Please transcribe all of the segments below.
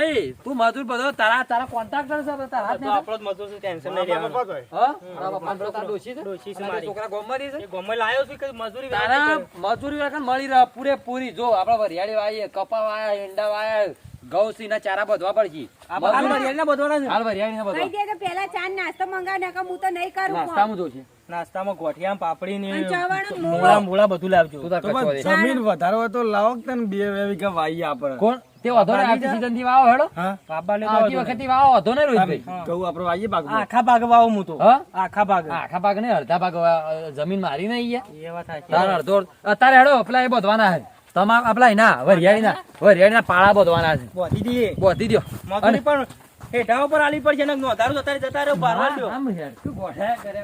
ભાઈ તું મજૂર બધો તારા તારા કોન્ટ્રાક્ટર છે તારા હાથ તો આપણો જ મજૂર છે ટેન્શન નહીં લેવાનું. હા? તારા પપ્પાનો તારા ડોશી છે? ડોશી છે મારી. છોકરા ગોમમાંથી છે? એ ગમે લાયો છું કે મજૂરી તારા મજૂરી રકમ મળી રહે પૂરેપૂરી. જો આપડે વરિયાળી વાઈએ કપા વાયા ઈંડા વાયા ગૌસી ના ચારા બધવા પડશે. આ હાલ વરિયાળીના બધવાના છે. હાલ વરિયાળી ને કહી બધવા દે કે પહેલા ચા ને નાસ્તો મંગાવ કે હું તો નહીં કરું નાસ્તામાં જોશે નાસ્તામાં ગોઠિયા પાપડી ને મૂળા મોળો. બધું લાવજો. જમીન વધારો હોય તો લાવો તને બે બે વીઘા વાઈએ આપણે. કોણ? તે વધો ને આવતી સીઝનથી વાવો હેડો. હા. બાબાને તો આવતી વખતથી વાવો વધો ને રોહિતભાઈ. કહું આપણે વાઈએ નહીં. આખા ભાગ વાવો હું તો. આખા ભાગ. આખા ભાગ ને અડધા ભાગ અ, જમીન મારી ગયા એ વાત સાચી. તાર અડધો અત્યારે હેડો પેલા એ બોધવાના હે તમામ આપલા ના વરિયાળી ના વરિયાળી ના પાળા બોધવાના છે. બોધી જઈએ બોધી દો પણ હેઠા ઉપર આલી પડશે ને નોંધારું તો તારે જતા રહ્યો બારવા દ્યો. આમ હેડ, શું ગોઠે કરે.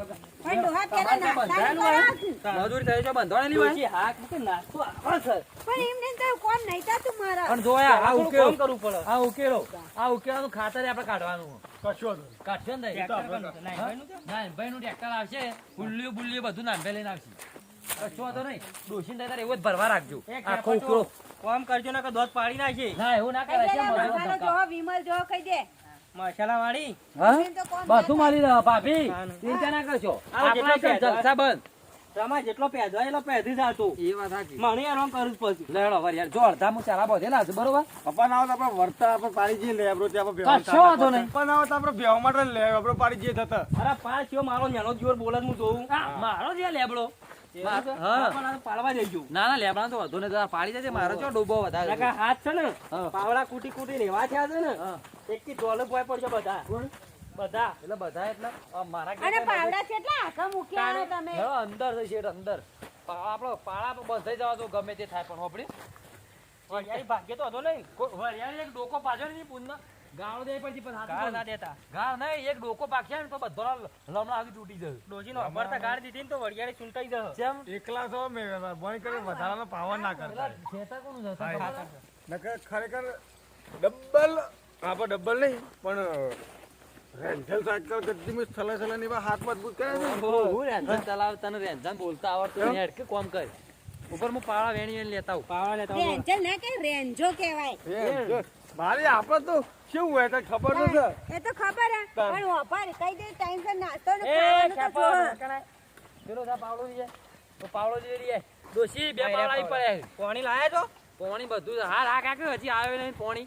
મજૂરી થયો છે બંધોણેલી ની ડોશી હાક મૂકે નાસ્તો આવે સર. પણ એમને તો કોણ નહીતા તું મારા. પણ જોયા આ ઉકેલો. કામ કરવું પડે. આ ઉકેલો. આ ઉકેલાનું ખાતર આપણે કાઢવાનું. કશું કાઢશે ને. ના, ભાઈ નું ટ્રેક્ટર આવશે ફૂલ્યું બુલ્યું બધું નાંભે લઈને આવશે. કશો વાંધો નહીં. ડોશીને તારે એવું જ ભરવા રાખજો. આખો ઉકેલો. કામ કરજો ના કે દોધ પાડી નાખી ના એવું ના કરે છે વિમલ જો કહી દે. મસાલા વાળી બધું મારી રહ્યો ભાભી. ચિંતા ના કરશો. આવો જેટલો આપણા તો પહેરવા. જલસા બંધ? તમારે જેટલો પેદો એટલો પેદી જાતો એ વાત સાચી. મને આરામ કરું પછી. લેડો વરિયાળ જો અડધા હું ચારા બધેલા છે બરોબર? પપ્પા ના આવતા આપણે વર્તા આપણે પાડી જઈએ ત્યાં આપણે ભેવા કશો વાંધો નહીં. પપ્પા ના આવે તો આપણે ભેવા માટે પાડી જઈએ થતા અરે પાંચ મારો નાનો જોર બોલે હું જોઉં. મારો જે લેબડો. પાડવા જઈજો ના ના લેબડા તો વધુ ને જરા પાડી જજે મારો ચો ડૂબો વધારે. નકર હાથ છે ને પાવડા કૂટી કૂટી એવા થયા છે ને એક થી ડોલર પોય પડશે બધા. બધા. એટલે બધા એટલે મારા અને પાવડા કેટલા આખા મૂક્યા તમે. હેડો અંદર છે શેઠ અંદર. આપણો પાળા બંધાઈ જવા તો ગમે તે થાય પણ આપણે વરિયાળી ભાગ્ય તો હતો નહીં. વરિયાળી એક ડોકો પાછળ નહીં પૂંજમાં ગાળો દે પછી પણ હાથ ના દેતા. ગાળ નહીં એક ડોકો પાખ્યા ને તો બધો લમણા આવી તૂટી જાય અમર તો ગાળ દીધી ને તો વરિયાળી સુલટાઈ જશે. જેમ? એકલા છો મે બોય કરે વધારાનો પાવર ના કરતા. ખેતા કોનું જશે નકર ખરેખર ડબલ આપણે ડબલ નહીં પણ રેન્જલ સાયકલ ગદ્દી મેં છલે છલે ની હાથ મજબૂત કરે હું ચલાવ તને બોલતા આવડતું નહીં કોમ કર. ઉપર હું પાળા વેણી વેણી લેતા પાવડા લેતા આવો. રેન્જલ ના કે રેન્જો કહેવાય. મારી આપણે તો શું હોય તો ખબર તો છે એ તો ખબર હે. પણ વાપર કઈ દે ટાઈમ સર નાસ્તો ને ખાવાનું તો. નકરાય. પેલો પાવડો લઈ તો પાવડો લઈ લઈએ. દોશી બે હા, પાવડા ઈ પડ્યા. પાણી લાયા છો? પાણી બધું હા હા કાકા હજી આવ્યો નહીં પોણી.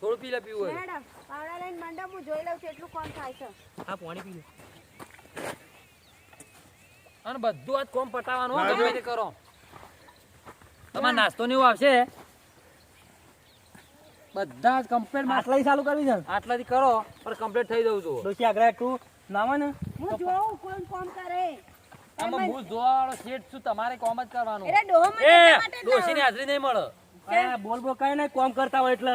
થોડું પી લે પીવું હોય. મેડમ પાવડા લઈને મંડપ હું જોઈ લઉં છું એટલું કોણ થાય છે? હા પાણી પી લે. અને બધું આજ કોમ પટાવવાનું હો, ગમે તે કરો. તમારે નાસ્તો ને એવું આવશે? બધા જ કમ્પ્લેટ આટલાથી ચાલુ કરવી છે? આટલાથી કરો પણ કમ્પ્લેટ થઈ જવું છું ડોશી આગળ તું. નાવા ને? હું જોઉં કોણ કોણ કરે. આમાં હું જોવા વાળો શેઠ છું તમારે કોમ જ કરવાનું. એટલે ડોહો મને એ એટલા ડોશીની લાવ્યો. હાજરી નહીં મળે. બોલ બોલ કઈ નહીં કોમ કરતા હોય એટલે.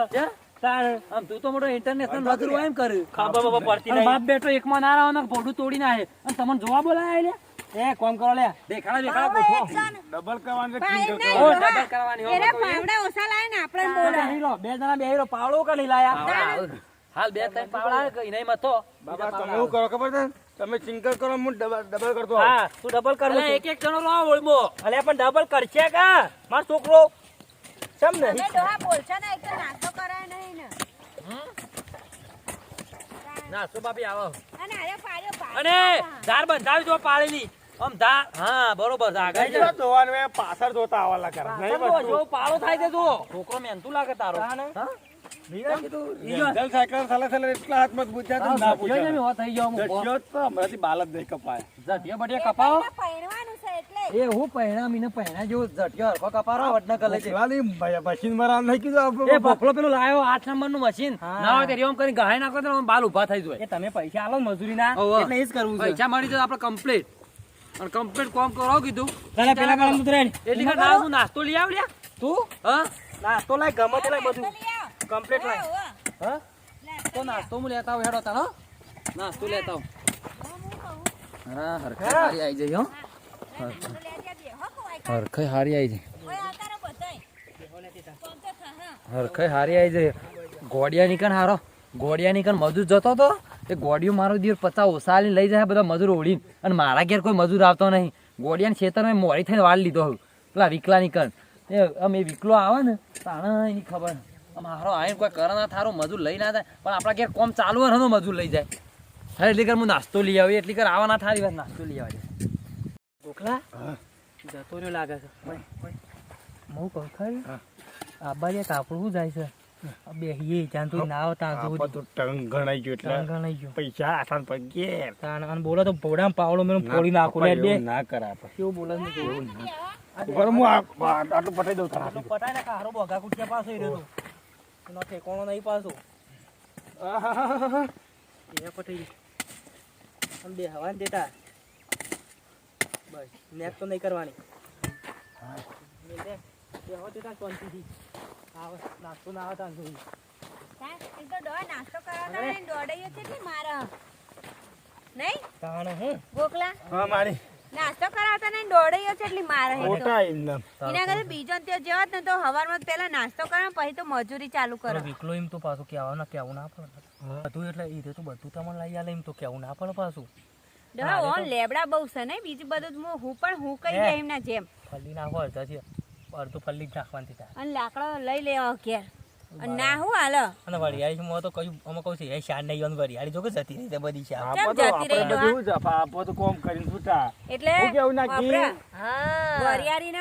આમ તું તો મોટો ઇન્ટરનેશનલ મજૂર એમ કરે. ખાબા બબર પડતી અને બેઠો બાપ બેટો એકમાં ના રહ્યો ને ભોડું તોડી નાખે. અને તમને જોવા બોલાય લે એ કોમ કરો લે. દેખાડા દેખાડા કોઠો. ડબલ કરવાનું ઓ, ડબલ કરવાની હો, એ- પાવડા ઓસા લાય ને આપણે બોલા બે જણા બે હીરો પાવડો કરી લાયા. હાલ બે ત્રણ પાવડા કે નહીં મતો બાબા તમે એવું કરો ખબર છે? તમે સિંગલ કરો હું ડબલ ડબલ કરતો હા તું ડબલ કર લે એક એક જણો રો ઓળમો અલે પણ ડબલ કરશે કા? મારો છોકરો સમ તમે નહીં ડોહા બોલશો ને એક તો નાસ્તો કરાય નહીં ને. નાસ્તો બાપી આવો. અને અરે પાડ્યો પાડ્યો. અને ધાર બંધાવી દો પાળીની આમ ધા હા બરોબર આગળ જો. ધોવાનું એ પાછળ જોતા આવવાલા કરે નહીં જો, જો પાળો થાય છે જો છોકરો મહેનતું લાગે તારો. હા? હા? રેન્જલ સાયકલ છલે છલે એટલા હાથ મજબૂત છે તો ના જટિયો ને હો થઈ ગયો હું. દસ્યો તો હમણાંથી બાલ નહીં કપાય. જટિયો બટિયો કપાવો. પહેરવાનું છે એટલે. એ હું પહેણા મીને પહેણા જેવો જટિયા હરખો કપારો વડના કલે છે મશીન મારા નહીં કીધું એ આપણે લાયો આઠ નંબરનું મશીન. હા. ના હોય તો રેમ કરીને ગહાઈ નાખો તો બાલ ઊભા થઈ જાય. એ તમે પૈસા આલો મજૂરી ના. એટલે એ જ કરવું છે. પૈસા મળી જાય આપણે કમ્પ્લીટ અને કમ્પ્લીટ કોમ કરો કીધું. તને પેલા કામ ઉતરે એટલી કે ના હું. નાસ્તો લઈ આવ લ્યા તું? હા? નાસ્તો લાય ગમે તે લાય બધું. કમ્પ્લીટ લાય. હા. તો નાસ્તો હું લેતા આવું હેડો તારો નાસ્તો લેતા આવ. હા હરખાઈ હારી આવી જાય હો. નાસ્તો લેજે બે. હો, ખવાય કાઢ. હરખાઈ હારી આવી જાય હરખે હારી આવી જાય ગોડિયા નીકળ હારો. ગોડિયા નીકળ મજૂર જતો તો? એ ગોડિયો મારો દિવસ પચાસ લઈને લઈ જાય બધા મજૂર ઓળીને. અને મારા ઘેર કોઈ મજૂર આવતો નહીં. ગોડિયાને ખેતરમાં મોડી થઈને વાળ લીધો પેલા વિકલા નીકળ. એ આમ એ વિકલો આવે ને તાણે એની ખબર મારો આવીને કોઈ કરે ના થારો મજૂર લઈ ના જાય. પણ આપણા ઘેર કોમ ચાલુ હોય ને મજૂર લઈ જાય. હા એટલી કર હું નાસ્તો લઈ આવી એટલી કર આવા ના થારી વાત નાસ્તો લઈ આવે ગોખલા જતો રહ્યો લાગે છે. હું. કહું ખરી? આ બાજુ આપણું જાય છે. આ બેહીએ જ્યાં તું ના આવતા આપા તો ટંગ ગણાઈ ગયો એટલે ગણાઈ ગયો. પૈસા આસાન પર તાણ અને બોલો તો ભોડામાં પાવડો મેં ફોડી નાખું લે બે. ના કરા કેવું બોલે છે ઉપર હું આ- આ- આટલું પટાઈ દઉં તારા પટાઈ ને કારો બોગા કુટિયા પાસો ઈ રહ્યો એનો ઠેકોણો નહીં પાછો. એ પટાઈ આમ બે હવાન દેતા. બસ નેક તો નહીં કરવાની. દે. બે હવા દેતા શાંતિથી આવે નાસ્તો ના આવે તાન જોઈ એ તો ડોહા નાસ્તો કરાવતા નહીં, દોડાઈઓ કેટલી મારે. નહીં? તાણ હું? ગોખલા? હા મારી. નાસ્તો કરાવતા નહીં, દોડાઈઓ કેટલી મારે મોટા એમને એના કરતા બીજો ને જેવો તો હવારમાં પહેલા નાસ્તો કરે પછી તો મજૂરી ચાલુ કરો વિકલો એમ તો પાછું કેવા ના કેવું ના પડે. બધું એટલે ઈ તો બધું તમને લઈ આલે એમ તો કેવું ના પડે પાછું. ડોહા ઓન લેબડા બહુ છે ને બીજું બધું હું- હું પણ હું કઈ. જાય એમના જેમ. ફલી ના હોય છે અડધું પલ્લી જ નાખવાની થાય. અને લાકડો લઈ લેવા ઘેર. અને ના હું હાલો. અને વરિયાળી હું તો કહ્યું અમે કહું છું એ શાર નહીં આવવાનું વરિયાળી જો કે જતી રહી છે બધી શાર આપો જતી રહી આપણે ડોહા? બધું આપો તો કોમ કરીને છૂટા એટલે હું કેવું ના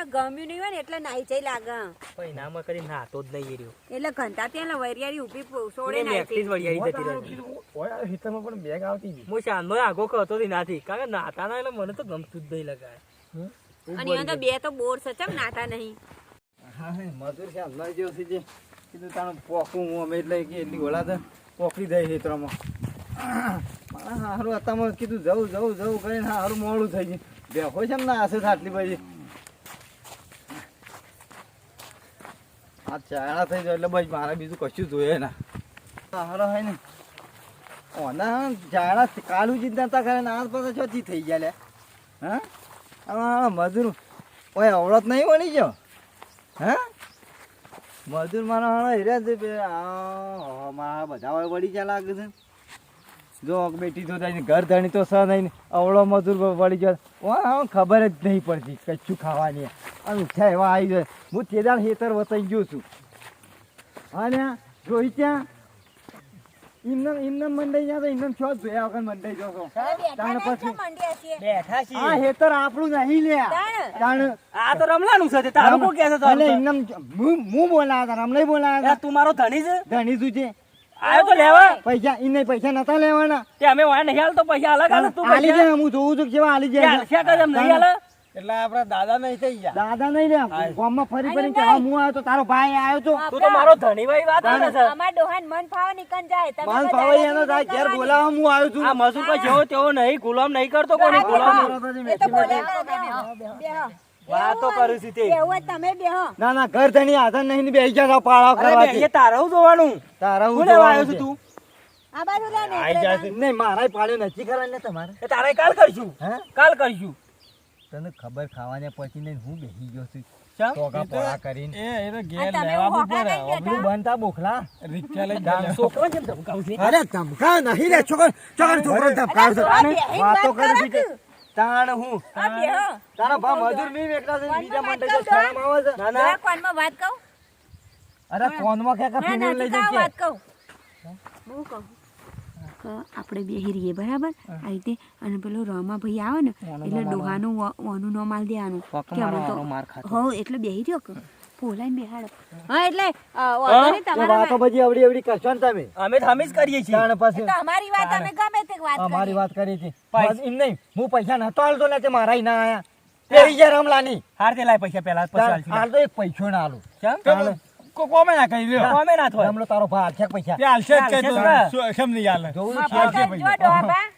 ગમ્યું નહીં હોય ને એટલે નાઈ લાગે. પછી નામ કરી નાતો જ નહીં રહ્યો. એટલે ઘંટા ત્યાં વરિયાળી ઊભી સોડે એને એકલી જ વરિયાળી જતી રહી. ઓય, આ પણ બેગ આવતી હું શાનનો આગો કરતો નાથી કારણ કે નાતા ના એટલે મને તો ગમતું જ નહીં લગાય. અને તો બે તો બોર છે ચમ નાતા નહીં. હા, મજૂર છે હમણાં જેવો છે જે. કીધું તારું પોકું હું અમે એટલે કે એટલી ઓલા તો પોકડી જાય હેતરામાં મારા હારું અત્યારમાં કીધું જવું જવું જવું કરીને હારું મોડું થઈ ગયું. બેહો છે ના હશે આટલી બધી. આ ચાયણા થઈ જાય એટલે બસ મારે બીજું કશું જોઈએ ના. હારો હોય ને. ઓના ચાયણા કાળું ચિંતા કરે ને આ પાસે ચોથી થઈ ગયા લે હા? આ મજૂર ઓય અવળત નહીં વળી ગયો? હે? મજૂર મારા હાલો હેર્યા છે આ મારા બધા હોય વળી ગયા લાગે છે. જો બેટી તો થાય ઘર ધણી તો સહ નહીં. અવળો મજૂર વળી ગયો. વાહ ખબર જ નહીં પડતી કચ્છું ખાવાની. અને ઈચ્છા એવા આવી જાય હું તેદાર હેતર વતાઈ ગયો છું. અને જોઈ ત્યાં એમને એમને મંડાઈ ગયા તો છો જોયા વગર મંડાઈ જશો. તાણ પછી મંડ્યા છીએ. આ હેતર આપણું નહીં લ્યા તાણ. તાણ આ તો રમલાનું છે તે તારું કોણ કહે છે તો? એટલે એમને હું હું બોલાયા હતા રમલાઈ બોલાયા આ તું મારો ધણી છે? ધણી શું છે? આવ્યો તો લેવા. પૈસા એને પૈસા નતા લેવાના. તે અમે વાય નહીં હાલતો પૈસા અલગ હાલ તું આલી જાય હું જોઉં છું કે કેવા આલી જાય નહીં હાલે એટલે આપડા દાદા નહીં થઈ ગયા. દાદા નહીં રે ગામમાં ફરી ફરી કે હું આવ્યો તો તારો ભાઈ આવ્યો તો. તું તો મારો ધણી ભાઈ વાત કરે છે. અમાર ડોહાન મન ફાવે નીકળ જાય. તમે મન બધા એનો થાય. ઘેર કરવાની. હું આવ્યો છું. આ મજૂર પર જેવો તેવો નહીં. ગુલામ નહીં કરતો કોની ગુલામ એ તો બેહો. વાતો કરું છું તે. તમે બેહો. ના ના ઘર ધણી આધાર નહીં બે ગયા પાળા કરવા કરવાથી એ જોવાનું? તારા આવ્યો છું તું? આ બાજુ લે ને નહીં મારા પાડ્યો નથી કરવાને તમારે. તારે કાલ કરશું. હે? કાલ કરશું. તને ખબર ખાવાને પછી ને હું બેસી ગયો છું? ટોકા પોળા કરીને. બનતા બોખલા. રિક્ષા લઈ છોકરો કેમ ધમકાવું છે? અરે ધમકાવ નહીં રે છોકરો. છોકરો છોકરો ધમકાવ છે? વાતો કરે છે તાણ હું તારા ભા મજૂર નહીં વેકલા છે બીજા માટે જો શરમ આવે છે. ના ના કોનમાં વાત કહું અરે કોનમાં કે ફીમેલ લઈ જશે? વાત કહું હું? કહું? કે આપણે બેહી રહીએ બરાબર? આ રીતે. અને પેલો રમા ભાઈ આવે ને એટલે ડોહાનું ઓનું ન માલ દેવાનું. કે અમે તો હો એટલે બેહી રહ્યો કે? પોલાઈને બેહાડો. હા. એટલે એ તમારા વાતો બધી આવડી આવડી કરશો ને તમે? અમે તો જ કરીએ છીએ. તાણ પાસે તો અમારી વાત અમે ગમે તે વાત અમારી વાત કરી હતી બસ એમ નહીં હું પૈસા નતો આલતો ને તે મારા ના આયા. પેરી જે રમલાની. હાર તે લાય પૈસા પહેલા પછી હાલ તો એક પૈસો ના આલું. ચમ? તાણ કોમે ના કરી લ્યો કોમે ના થોય. હમલો તારો ભા છે પૈસા? તે હાલશે કે તો જ તું. કેમ નહીં હાલે. જોવું છે જ જો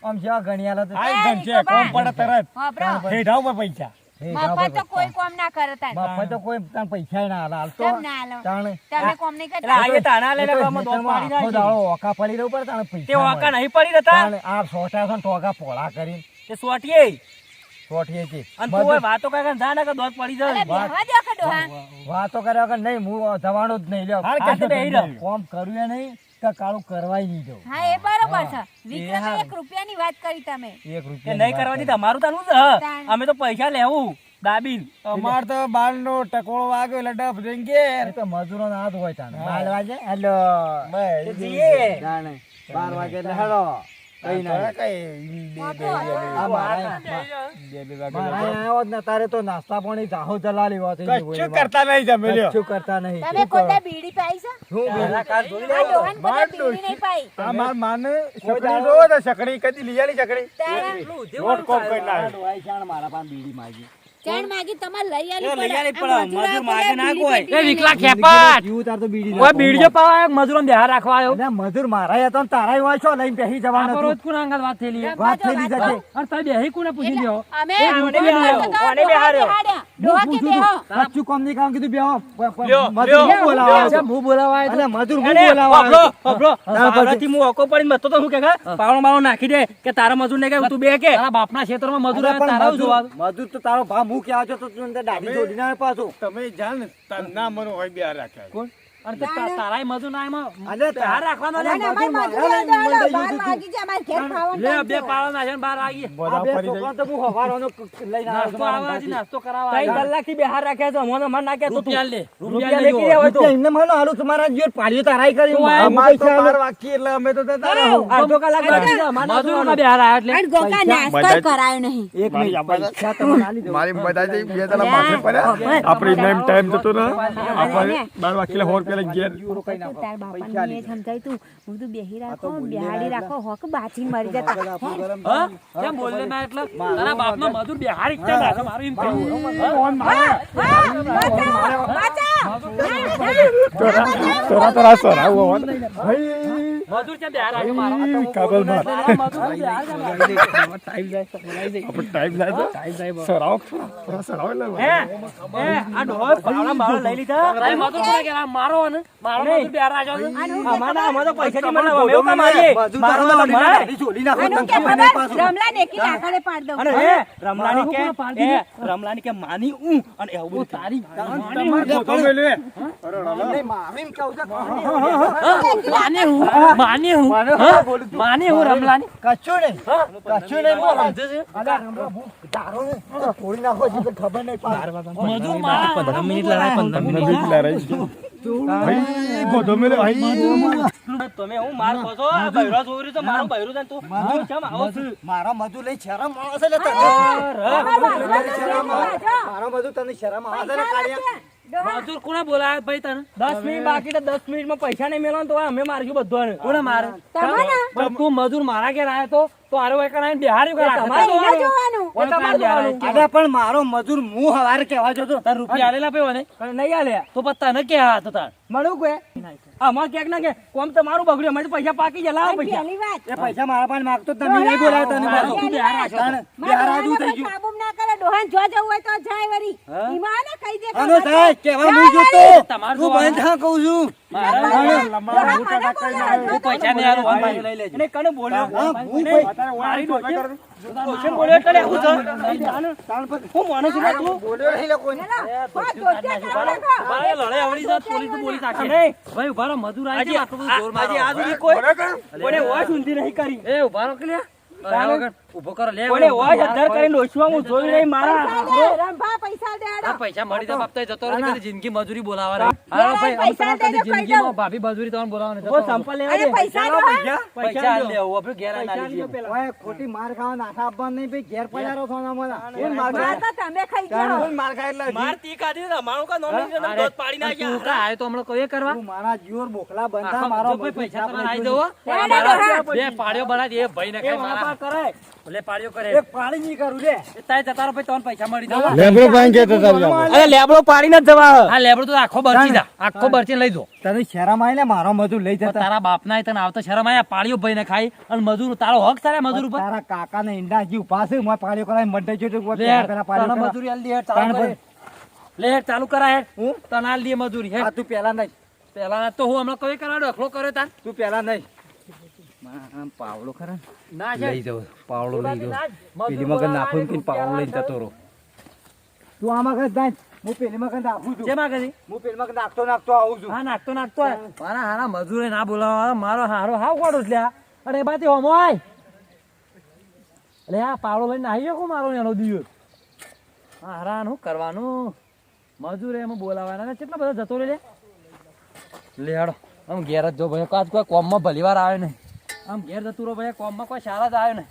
આમ જેવા ગણી આલે તો આ ગણ છે કોમ પડે તરત. હેઠા ઉપર પૈસા. મફત તો કોઈ કોમ ના કરે મફત તો કોઈ તાણ પૈસા ના હાલ. તો કેમ તાણ તમે કોમ નહીં કરતા? આ એ તાના લઈને એ તો ગામમાં દોત ખેતરમાં પાડી આખો નાખી. ઓકા પડી રહ્યું પડે તાણે પૈસા વાંકા મળે. નહીં પડી રહેતા? આ સોટા છે ટોકા પોળા કરી. તે સોટીએ. અને તું વાતો કરે જા ને કે દોત પડી જાય. બેહવા દ્યો કે ડોહા વાતો કર્યા વગર નહીં હું જવાનો જ નહીં. લ્યો હાર કે. કોમ કરવું નહીં કે કાળું કરવાય નહીં જવું હા એ બરોબર છે. વિક્રમ વિક્રમે એક રૂપિયાની વાત કરી તમે. એક રૂપિયા નહીં કરવાની તમારું તાનું છે. અમે તો પૈસા લેવું દાબીન. અમાર તો બાર નો ટકોળો વાગ્યો એટલે જઈને તો મજૂરો હાથ હોય તાને બાર વાગે? હેલો. બાર વાગે એટલે હેલો કઈ ના. કઈ બે- બે- આ મારા બે- બે વાગે મારા આવ્યો જ ને તારે તો નાસ્તા પાણી જાહો જલાલી વાત કશું કરતા નહીં જમે લ્યો. કશું કરતા નહીં. તમે કોઈ બીડી પાઈ છે? શું પેલા કાલ જોઈ આ લેજો. બીડી નહીં પાઈ. આ માર માને શકડી જોવો તો કદી લઈ સકડી કરી મારા પાસે બીડી માગી. ચણ માગી તમારે લઈ આલી એ લઈ આલી પડે. આ પડે. મજૂર મજૂર માગે ના કોઈ. એ વિકલા નહીં. ખેપાટ તાર તો બીડી ઓય બીડીઓ પાવા આવ્યો, મજૂરોને બેહાર રાખવા આવ્યો અને મજૂર મારા હતા ને તારાય હોય છો લઈને બેસી જવાનું આપો રોજ કોના અંગાત વાત થયેલી વાત થઈ લીધા અને તમે બેહી કોને પૂછી લ્યો અમે એ બેહાર્યો. કરતા બેહાર્યો? ડોહા કે બેહો. સાચું કામ નહીં કામ કીધું બેહો. પ- પ- લ્યો, મજૂર હું બોલાવા આવ્યો હું બોલાવા આવ્યો મજૂર હું બોલાવા હોભળો, આવ્યો છું. હોભળો. તારા પછી- પાવડાથી હું હોકો પડીને મથતો તો હું કે ખા? પાવડો નાખી દે કે તારા મજૂર ને કે તું બે કે તારા બાપના ક્ષેત્રમાં મજૂર આવે તારા જોવા મજૂર મજૂર તો તારો ભાવ હું છો તો તું અંદર દાઢી જોડીને આવે પાછું. તમે જાણ ને તાર ના મનો હોય બે રાખ્યા કોણ? અને તારાય મજૂર ના એમાં અરે તાર રાખવાનો લે. મારા લઈને બાર વાગી જાય, અમારે ઘેર ખાવાનું લે બે પાળા ના છે ને બાર વાગી બધા બે ફરી છોકરાને તો હું હવારનો લઈને આવ્યો નાસ્તો મારા ઘરથી. નાસ્તો કરાવવા ત્રણ આવ્યો. કલાકથી બેહાર રાખ્યા છે મને મન નાખ્યા તો તું. રૂપિયા લે રૂપિયા રૂપિયા લેખી લેજો. તો. એમને માનો હાલું તમારા જીવન પાડ્યું તારાય કરી. અમાર તો બાર વાગી એટલે અમે તો તારા. અડધો કલાક છે અમારે મજૂર નાખવાનું. બેહાર આવ્યા એટલે. અને ગોકા નાસ્તો કરાયો નહીં. એક મિનિટ પૈસા તો મારી બધા જઈ બે દાડા માથે પડ્યા. આપણે ટાઈમ જતો ને આપણે બાર વાગી હોર પેલા ઘેર. યુરો કઈ નાખો. તાર બાપાને એ સમજાય તું. હું તો બેહી રાખો તો બોલી બેહાડી રહ્યા રાખો હોક બાચીને મરી જતા. મગજ આપણું ગરમ હા? કેમ બોલે ના એટલે? તારા બાપનો મજૂર બેહાર જ કેમ મારું એમ કહ્યું. મારે તોરા તોરા સોરા હોવા ભાઈ મજૂર કેમ બેહાર રાખે મારા? કાબલ માર મજૂર બેહાર કેમ રાખે? ટાઈમ જાય સરાવ થોડા સરાવ એટલે હે આ ડોહો પાવડા બાવડા લઈ લીધા. તારે મજૂર કોને કહેવાય? મારો ને મારો મજૂર બેહાર રાખ્યો અમારા અમારે તો પૈસા થી મને અમે કામ આવીએ મારો તો દાઢી અમારે. નાખો કે ખબર? પાછું. રમલા નેકી નાખડે પાડ દઉં. અને રમલાની કે મારો રમલાની કે માની હું અને એવું બધું તારી તમારે ગોતો મેલ્યો એ. નહીં, મારે એમ છે, માને હું માને હું? માને હું રમલાની? કશું નહીં. કશું નહીં બોલો. સમજે છે? તારો ને. તો ફોડી નાખો તો ખબર નહીં. મજૂર મારા પંદર મિનિટ લડાય પંદર તમને બીક લાગે. છે. ભાઈ ગોતો મેલ્યો ભાઈ તમે હું માર છો બૈરો ચોરી તો મારું બૈરું છે ને તું. તું કેમ આવો મારા મજૂર લઈ શરમ આવે છે લે તને. મારા મજૂર તને શરમ આવે છે ને કાળિયા? મજૂર કોને બોલાવે ભાઈ તને? દસ મિનિટ બાકી તો દસ મિનિટમાં પૈસા નહીં મેળવો તો અમે મારશું બધું કોને મારે? તું મજૂર મારા ઘેર આવ્યો તો તો આરો એક આવીને કે. અરે પણ મારો મજૂર હું હવારે કેવા જતો તાર રૂપિયા આલેલા પે નહીં આલ્યા. તો પછી તને ક્યાં હતો તાર? મળું કે અમાર ક્યાંક ના કે કોમ તમારું બગડ્યું અમારે પૈસા પાકી જાય લાવો પૈસા. એ પૈસા મારા પાસે માંગતો તમે નહીં બોલાવ તને મારો તું બેહાર બેહાર થઈ ગયું. કાબુ ના કરે ડોહાને જો જવું હોય તો જાય વરી ઈમાને કહી દે બધે. થાય જાય હું જોતો વળી. તમારે બંધ કહું છું. મારા ડોહા મને બોલાવે. હું પૈસા નહીં આલું વન ભાઈ લઈ લેજે અને કને બોલ્યો? હું અને પૈ- મારી ડોશી ડોશી બોલ્યો એટલે આવું હું માનું છું બોલ્યો નહીં લે કોઈને. હેલો, બસ જોત્યા કરવા લાગો. ભાઈ લડાઈ આવડી જાત પોલીસ તો બોલી ભાઈ ઊભા મધુર આજે આટલું બધું જોર આજે મારો. આ સુધી કોઈ કોને વોશ ઊંધી નહીં કરી. એ ઊભા રહો કે લ્યા? ઊભો કરો લે ઓલે વોશ અધર કરીને ઓછવા હું જોઈ રહી મારા રંભા પૈસા દે આ પૈસા મળી જાય બાપ તો જતો રહે કદી જિંદગી મજૂરી બોલાવા રે હાલો ભાઈ અમ પૈસા તમારે દે કદી તો કહી ભાભી મજૂરી તમને બોલાવવાની ઓ જતો સંપલ લેવા અરે દે. પૈસા દો, પૈસા લે દેવું આપણે ઘેર પૈસા દઈએ. પેલા. ઓય, ખોટી માર ખાવા નાખા આપવાનું નહીં ભાઈ ઘેર પડારો સોના મોના. કોણ માર તો તમે ખાઈ ગયા. હું માર ખાય એટલે માર તી કાઢી દે મારું કા નોમ નહીં અરે, દોત પાડી ના ગયા કાં આયો તો હમણો કોઈ કરવા? હું મારા જીવર બોખલા બંધા મારો જો ભાઈ પૈસા આપણે આઈ હેડો. બે પાડ્યો બનાવી દે, એ ભાઈને કઈ મારા. કરાય લે પાડ્યો કરે. એક પાણી નહીં કરું લે. એ તારે ભાઈ તમને પૈસા મળી જવા. લેબડો ભાઈ કે તો જાવ અરે લેબડો પાડીને જ જવા. હા લેબડો તો આખો બરચી જા આખો બરચી લઈ જો. તને શરમ આવી ને મારો મજૂર લઈ જતા. તારા બાપના તને આવતો શરમ આયા પાળ્યો ભાઈને ખાઈ અને મજૂર તારો હક તારે મજૂર ઉપર. તારા કાકા ને ઈંડા જીવ પાસે હું પાડ્યો કરાય મંડે જો તો પેલા તને મજૂરી આલી દે હેડ, ચાલુ કરે. લે ચાલુ કરા હેડ. હું? તને આલી દે મજૂરી હે તું પેલા નહીં. પેલા તો હું હમણાં કઈ કરાડો અખલો કર્યો તાર તું પેલા નહીં. આમ ખરા ના. લઈ જાવ પાવડો લઈ જાવ પેલી મગન નાખું કે આવ્યો, પાવડો જતો રહો. તું આમાં કર જાય હું પેલી મગન નાખું છું. શેમાં કરી હું પેલી મગન નાખતો નાખતો આવું છું. હા નાખતો નાખતો મારા હારા મજૂરે ના બોલાવા મારો હારો હાવ કોડો લ્યા. અરે બાતી હોમો આય. અરે આ પાવડો લઈને આવી ગયો મારો એનો દિવસ હારા શું કરવાનું? મજૂર એમાં બોલાવાના કેટલા બધા જતો રે લે લે હાડો આમ ઘેર જ જો ભાઈ. કાચ કોઈ કોમમાં ભલી વાર આવે નહીં આમ ઘેર જતું રહો ભાઈ કોમમાં કોઈ સારા જ આવ્યો ને.